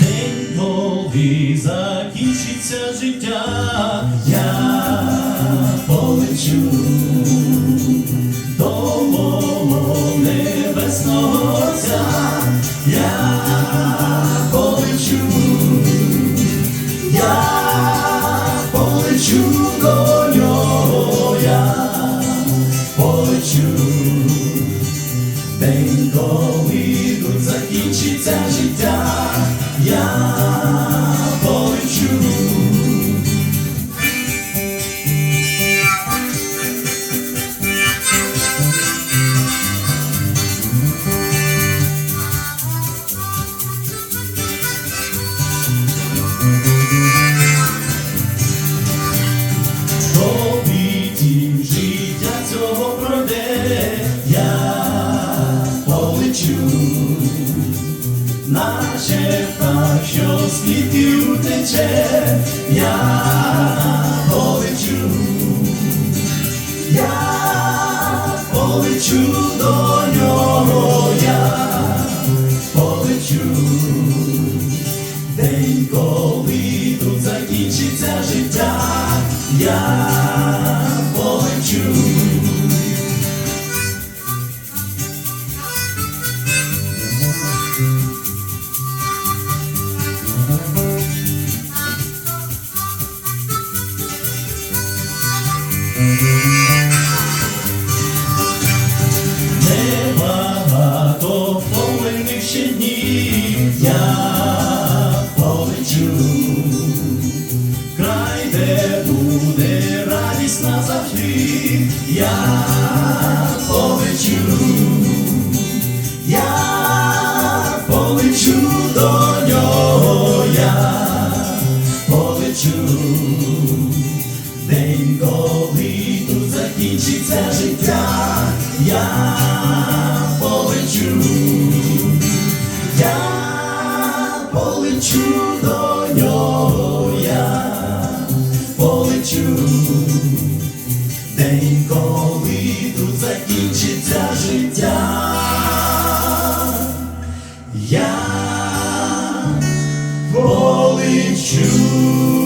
День, коли закінчиться життя, я полечу до мого небесного Отця, я День, коли тут закінчиться життя, я полечу. Полечу, наче так, що світі утече, я полечу, я полечу до нього, я полечу. День, коли тут закінчиться життя, я полечу. Небагато повинних ще днів. Я полечу, край, де буде радість назавжди, я полечу, я полечу до нього, я полечу. День, коли тут закінчиться життя, я полечу, я полечу до нього, я полечу. День, коли тут закінчиться життя, я полечу.